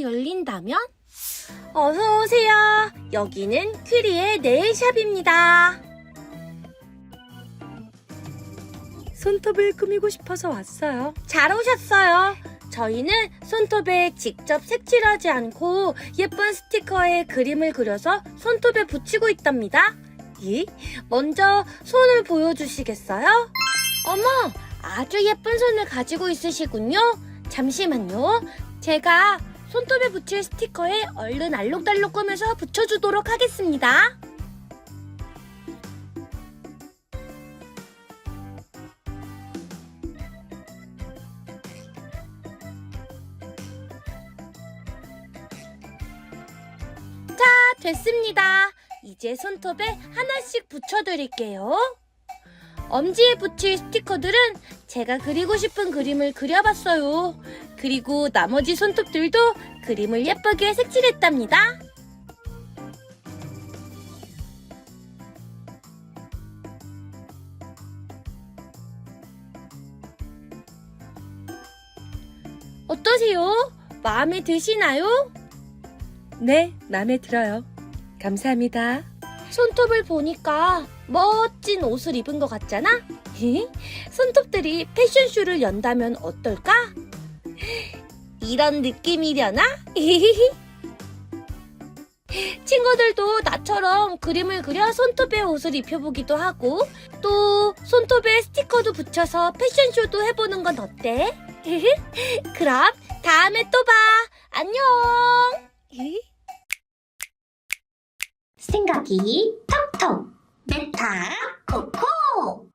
열린다면? 어서 오세요. 여기는 큐리의 네일샵입니다. 손톱을 꾸미고 싶어서 왔어요. 잘 오셨어요. 저희는 손톱에 직접 색칠하지 않고 예쁜 스티커에 그림을 그려서 손톱에 붙이고 있답니다. 예? 먼저 손을 보여주시겠어요? 어머, 아주 예쁜 손을 가지고 있으시군요. 잠시만요. 제가 손톱에 붙일 스티커에 얼른 알록달록 꾸며서 붙여주도록 하겠습니다. 자, 됐습니다. 이제 손톱에 하나씩 붙여드릴게요. 엄지에 붙일 스티커들은 제가 그리고 싶은 그림을 그려봤어요. 그리고 나머지 손톱들도 그림을 예쁘게 색칠했답니다. 어떠세요? 마음에 드시나요? 네, 마음에 들어요. 감사합니다. 손톱을 보니까 멋진 옷을 입은 것 같잖아? 손톱들이 패션쇼를 연다면 어떨까? 이런 느낌이려나? 친구들도 나처럼 그림을 그려 손톱에 옷을 입혀보기도 하고 또 손톱에 스티커도 붙여서 패션쇼도 해보는 건 어때? 그럼 다음에 또 봐. 안녕. 생각이 톡톡 메타 코코